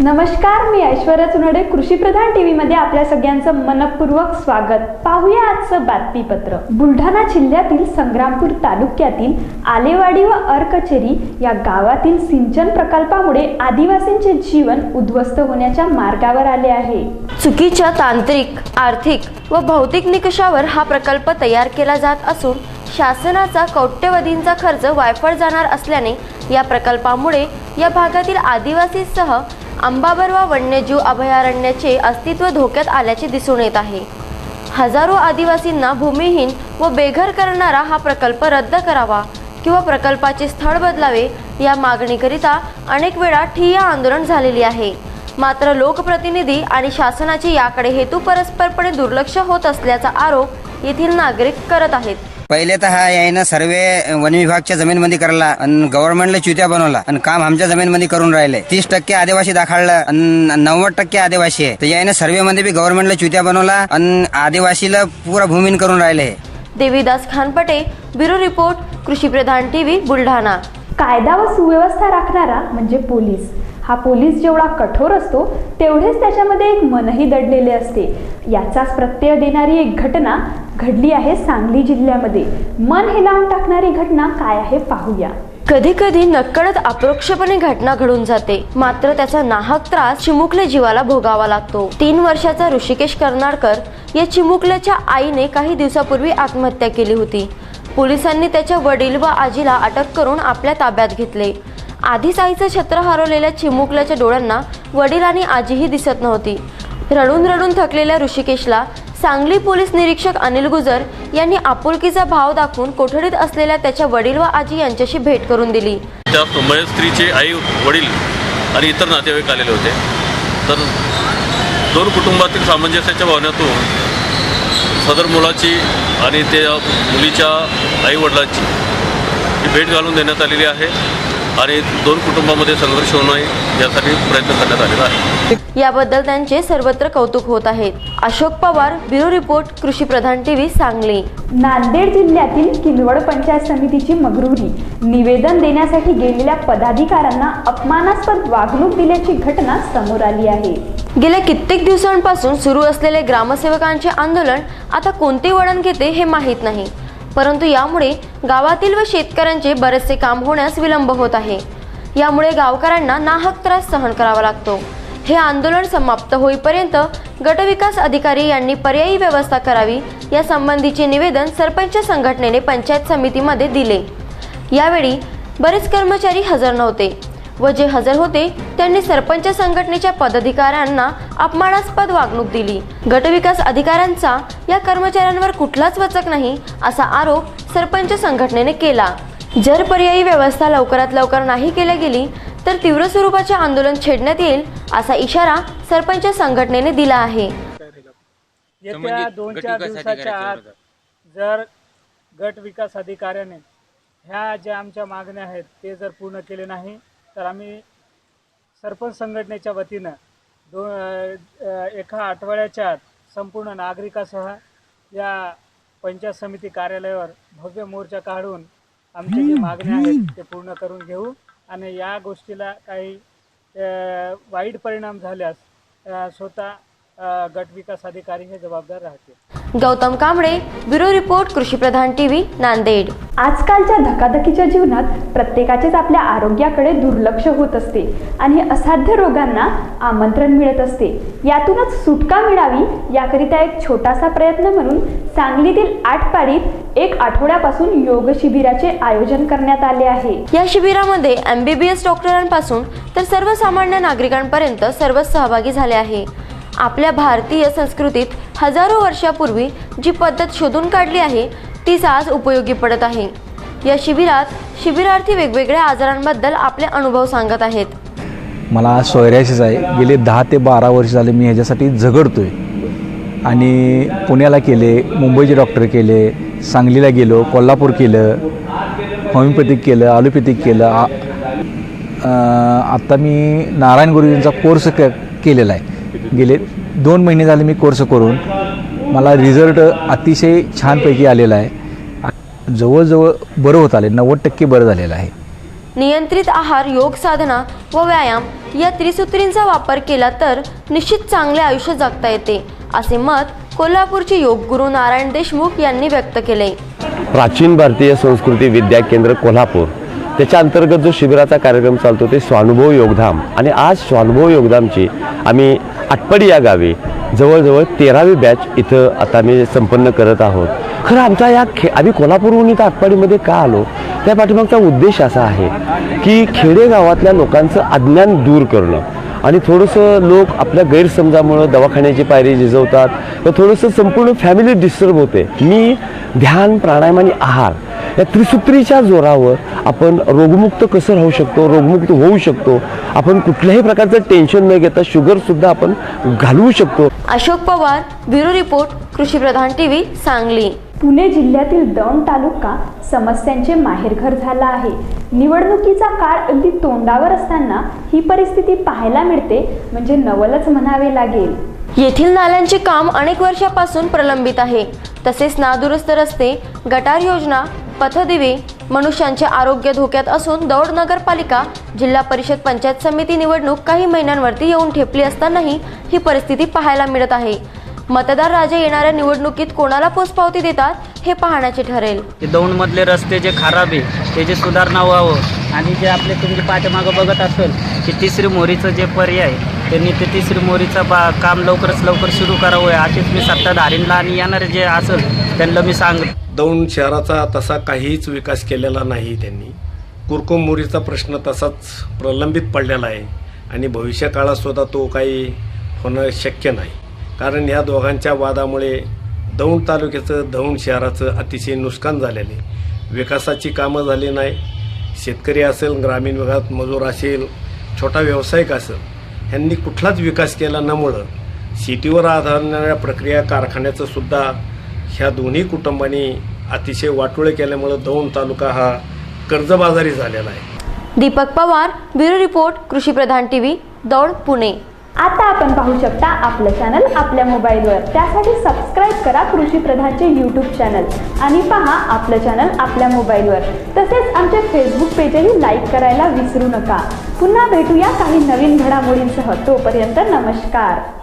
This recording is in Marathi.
नमस्कार मी ऐश्वर्या चुनडे कृषीप्रधान टीव्ही मध्ये आपल्या सगळ्यांचं मनपूर्वक स्वागत. पाहूया आजचं बातमीपत्र. बुलढाणा जिल्ह्यातील संग्रामपूर तालुक्यातील आलेवाडी व अरकचेरी या गावातील सिंचन प्रकल्पामुळे आदिवासींचे जीवन उद्ध्वस्त होण्याच्या मार्गावर आले आहे. चुकीच्या तांत्रिक आर्थिक व भौतिक निकषावर हा प्रकल्प तयार केला जात असून शासनाचा कौट्यवधींचा खर्च वायफळ जाणार असल्याने या प्रकल्पामुळे या भागातील आदिवासीसह अंबाबरवा वन्यजीव अभयारण्याचे अस्तित्व धोक्यात आल्याचे दिसून येत आहे. हजारो आदिवासींना भूमिहीन व बेघर करणारा हा प्रकल्प रद्द करावा किंवा प्रकल्पाचे स्थळ बदलावे या मागणीकरिता अनेक वेळा ठिय्या आंदोलन झालेली आहे. मात्र लोकप्रतिनिधी आणि शासनाचे याकडे हेतू परस्परपणे दुर्लक्ष होत असल्याचा आरोप येथील नागरिक करत आहेत. पहिले तर हा यायनं सर्वे वन विभागच्या जमीनमध्ये करला आणि गव्हर्नमेंटला चुत्या बनवला. आणि काम आमच्या जमीनमध्ये करून राहिले. तीस टक्के आदिवासी दाखवलं आणि नव्वद टक्के आदिवासी आहे. तर यायनं सर्वे मध्ये बी गव्हर्नमेंटला चुत्या बनवला आणि आदिवासीला पुरा भूमीन करून राहिले. Devidas Khanpate bureau report Krushipradhan TV Buldhana. कायदा व सुव्यवस्था राखणारा म्हणजे पोलीस. हा पोलीस जेवढा कठोर असतो तेवढेच त्याच्यामध्ये एक मनही दडलेले असते. याचाच प्रत्यय देणारी एक घटना घडली आहे सांगली जिल्ह्यामध्ये. मन हे लावून टाकणारी घटना काय आहे पाहूया. कधी कधी नकळत अप्रोक्षपणे घटना घडून जाते. मात्र त्याचा नाहक त्रास चिमुकल्या जीवाला भोगावा लागतो. तीन वर्षाचा ऋषिकेश कर्नाडकर या चिमुकल्याच्या आईने काही दिवसापूर्वी आत्महत्या केली होती. पोलिसांनी त्याच्या वडील व आजीला अटक करून आपल्या ताब्यात घेतले. आधीच आईचं छत्र हरवलेल्या चिमुकल्याच्या डोळ्यांना वडील आणि आजीही दिसत नव्हती. रडून रडून थकलेल्या ऋषिकेशला सांगली पोलीस निरीक्षक अनिल गुजर यांनी आपुलकीचा भाव दाखवून कोठडीत असलेल्या त्याच्या वडील व आजी यांच्याशी भेट करून दिली. त्या मयत स्त्रीचे आई वडील आणि इतर नातेवाईक आलेले होते. तर दोन कुटुंबातील सामंजस्याच्या भावनेतून सदर मुलाची आणि त्या मुलीच्या आई वडिलांची भेट घालून देण्यात आलेली आहे. आणि दोन कुटुंबामध्ये संघर्ष होऊ नये यासाठी प्रयत्न करण्यात आलेला आहे. याबद्दल त्यांचे सर्वत्र कौतुक होत आहेत अशोक पवार ब्युरो रिपोर्ट कृषी प्रधान टीव्ही सांगली. नांदेड जिल्ह्यातील किनवड पंचायत समितीची मगरुरी. निवेदन देण्यासाठी गेलेल्या पदाधिकाऱ्यांना अपमानास्पद वागणूक दिल्याची घटना समोर आली आहे. गेल्या कित्येक दिवसांपासून सुरू असलेले ग्रामसेवकांचे आंदोलन आता कोणते वळण घेते हे माहीत नाही. परंतु यामुळे गावातील व शेतकऱ्यांचे बरेचसे काम होण्यास विलंब होत आहे. यामुळे गावकऱ्यांना नाहक त्रास सहन करावा लागतो. हे आंदोलन समाप्त होईपर्यंत गटविकास अधिकारी यांनी पर्यायी व्यवस्था करावी या संबंधीचे निवेदन सरपंच संघटनेने पंचायत समितीमध्ये दिले. यावेळी बरेच कर्मचारी हजर नव्हते. व जे हजर होते त्यांनी सरपंच संघटनेच्या पदाधिकाऱ्यांना अपमानास्पद वागणूक दिली. गटविकास अधिकाऱ्यांचा या कर्मचाऱ्यांवर कुठलाच वचक नाही असा आरोप सरपंच संघटनेने केला. जर पर्यायी व्यवस्था लवकरात लवकर नाही केल्या गेली तर तीव्र स्वरूपाचे आंदोलन छेडण्यात येईल असा इशारा सरपंच संघटनेने दिला आहे. येत्या दोन चार दिवसाच्या आत जर गट विकास अधिकाऱ्याने ह्या ज्या आमच्या मागण्या आहेत ते जर पूर्ण केले नाही तर आम्ही सरपंच संघटनेच्या वतीनं दोन अ, एका आठवड्याच्या आत संपूर्ण नागरिकासह या पंचायत समिती कार्यालयावर भव्य मोर्चा काढून आमच्या जे मागण्या आहेत ते पूर्ण करून घेऊ आणि या गोष्टीला काही वाईट परिणाम झाल्यास स्वतः अ, गट विकास अधिकारी हे जबाबदार राहतील. Gautam Kamble bureau report Krushipradhan TV Nanded. आजकालच्या धकाधकीच्या जीवनात प्रत्येकाचेच आपल्या आरोग्याकडे दुर्लक्ष होत असते आणि असाध्य रोगांना आमंत्रण मिळत असते. यातूनच सुटका मिळावी याकरिता एक छोटासा प्रयत्न म्हणून सांगलीतील आठपाडीत एक आठवड्यापासून योग शिबिराचे आयोजन करण्यात आले आहे. या शिबिरामध्ये एम बी बी एस डॉक्टरांपासून तर सर्वसामान्य नागरिकांपर्यंत सर्वच सहभागी झाले आहे. आपल्या भारतीय संस्कृतीत हजारो वर्षापूर्वी जी पद्धत शोधून काढली आहे तीच आज उपयोगी पडत आहे. या शिबिरात शिबिरार्थी वेगवेगळ्या आजारांबद्दल आपले अनुभव सांगत आहेत. मला सोयऱ्याशीच आहे. गेले दहा ते बारा वर्ष झाले मी ह्याच्यासाठी झगडतो आहे आणि पुण्याला केले मुंबईचे डॉक्टर केले सांगलीला गेलो कोल्हापूर केलं होमिओपॅथिक केलं ॲलोपॅथिक केलं. आत्ता मी नारायण गुरुजींचा कोर्स क केलेला आहे. गेले दोन महिने झाले मी कोर्स करून. मला रिझल्ट अतिशय छानपैकी आलेला आहे. जवळजवळ बरं होत आले नव्वद टक्के बरं झालेलं आहे. नियंत्रित आहार योग साधना व व्यायाम या त्रिसूत्रींचा वापर केला तर निश्चित चांगले आयुष्य जगता येते असे मत कोल्हापूरचे योग गुरु नारायण देशमुख यांनी व्यक्त केले. प्राचीन भारतीय संस्कृती विद्या केंद्र कोल्हापूर. त्याच्या अंतर्गत जो शिबिराचा कार्यक्रम चालतो ते स्वानुभव योगधाम. आणि आज स्वानुभव योगधामची आम्ही आटपाडी या गावी जवळजवळ तेरावी बॅच इथं आता आम्ही संपन्न करत आहोत. खरं आमचा या खे आम्ही कोल्हापूरहून इथं आटपाडीमध्ये का आलो? त्या पाठीमागचा उद्देश असा आहे की खेडेगावातल्या लोकांचं अज्ञान दूर करणं. आणि थोडंसं लोक आपल्या गैरसमजामुळं दवाखान्याची पायरी झिजवतात तर थोडंसं संपूर्ण फॅमिली डिस्टर्ब होते. मी ध्यान प्राणायाम आणि आहार या त्रिसूत्रीच्या जोरावर आपण रोगमुक्त कसं राहू शकतो रोगमुक्त होऊ शकतो आपण कुठल्याही प्रकारचं टेन्शन न घेता शुगरसुद्धा आपण घालवू शकतो. Ashok Pawar bureau report Krushipradhan TV Sangli. Pune जिल्ह्यातील दौंड तालुका समस्यांचे माहेरघर झाला आहे. निवडणुकीचा काळ अगदी तोंडावर असताना ही परिस्थिती पाहायला मिळते म्हणजे नवलच म्हणावे लागेल. येथील नाल्यांचे काम अनेक वर्षापासून प्रलंबित आहे. तसेच नादुरुस्त रस्ते गटार योजना पथदिवी मनुष्यांचे आरोग्य धोक्यात असून दौड नगरपालिका जिल्हा परिषद पंचायत समिती निवडणूक काही महिन्यांवरती येऊन ठेपली असतानाही ही परिस्थिती पाहायला मिळत आहे. मतदार राजा येणाऱ्या निवडणुकीत कोणाला पोचपावती देतात हे पाहण्याचे ठरेल. ते दौंडमधले रस्ते जे खराब आहे त्याची सुधारणा व्हावं आणि जे आपले तुमचे पाठीमागं बघत असेल की तिसरी मोरीचं जे पर्याय त्यांनी ते तिसरी मोरीचं बा काम लवकरच लवकर सुरू करावं अशीच मी सत्ताधारींना आणि येणारे जे असेल त्यांना मी सांग दौंड शहराचा तसा काहीच विकास केलेला नाही त्यांनी. कुरकुंबुरीचा प्रश्न तसाच प्रलंबित पडलेला आहे. आणि भविष्यकाळातसुद्धा सुद्धा तो काही होणं शक्य नाही. कारण ह्या दोघांच्या वादामुळे दौंड तालुक्याचं दौंड शहराचं अतिशय नुकसान झालेले विकासाची कामं झाली नाही. शेतकरी असेल ग्रामीण भागात मजूर असेल छोटा व्यावसायिक असेल ह्यांनी कुठलाच विकास केला नमुळं शेतीवर आधारणाऱ्या प्रक्रिया कारखान्याचं सुद्धा ह्या दोन्ही कुटुंबांनी अतिशय वाटोळे केल्यामुळं दौंड तालुका हा कर्जबाजारी झालेला आहे. Deepak Pawar bureau report Krushipradhan TV दौड पुणे. आता आपण पाहू शकता आपलं चॅनल आपल्या मोबाईलवर. त्यासाठी सबस्क्राईब करा कृषी प्रधानचे यूट्यूब चॅनल आणि पहा आपलं चॅनल आपल्या मोबाईलवर. तसेच आमचे फेसबुक पेजही लाईक करायला विसरू नका. पुन्हा भेटूया काही नवीन घडामोडींसह. तोपर्यंत नमस्कार.